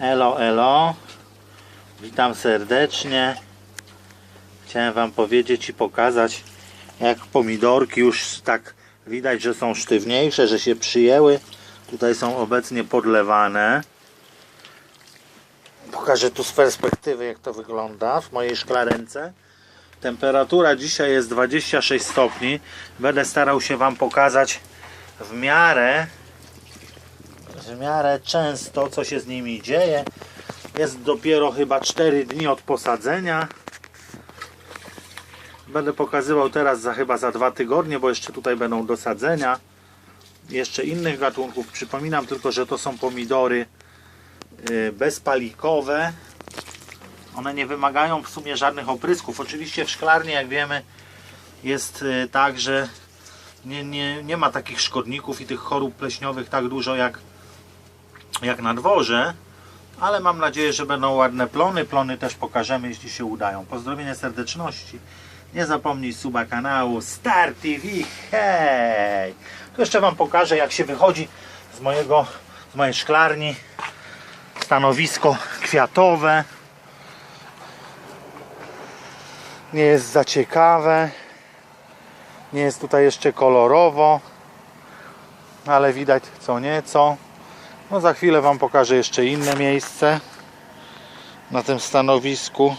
Elo, elo. Witam serdecznie. Chciałem Wam powiedzieć i pokazać, jak pomidorki już tak widać, że są sztywniejsze, że się przyjęły. Tutaj są obecnie podlewane. Pokażę tu z perspektywy, jak to wygląda w mojej szklarence. Temperatura dzisiaj jest 26 stopni. Będę starał się Wam pokazać w miarę w miarę często, co się z nimi dzieje. Jest dopiero chyba 4 dni od posadzenia. Będę pokazywał teraz za chyba za dwa tygodnie, bo jeszcze tutaj będą dosadzenia. Jeszcze innych gatunków. Przypominam tylko, że to są pomidory y, bezpalikowe. One nie wymagają w sumie żadnych oprysków. Oczywiście w szklarni, jak wiemy, jest y, tak, że nie, nie, nie ma takich szkodników i tych chorób pleśniowych tak dużo jak jak na dworze, ale mam nadzieję, że będą ładne plony. Plony też pokażemy, jeśli się udają. Pozdrowienia serdeczności. Nie zapomnij suba kanału Star TV. Hej! Tu jeszcze Wam pokażę, jak się wychodzi z mojego, z mojej szklarni. Stanowisko kwiatowe. Nie jest za ciekawe. Nie jest tutaj jeszcze kolorowo, ale widać co nieco. No za chwilę Wam pokażę jeszcze inne miejsce na tym stanowisku.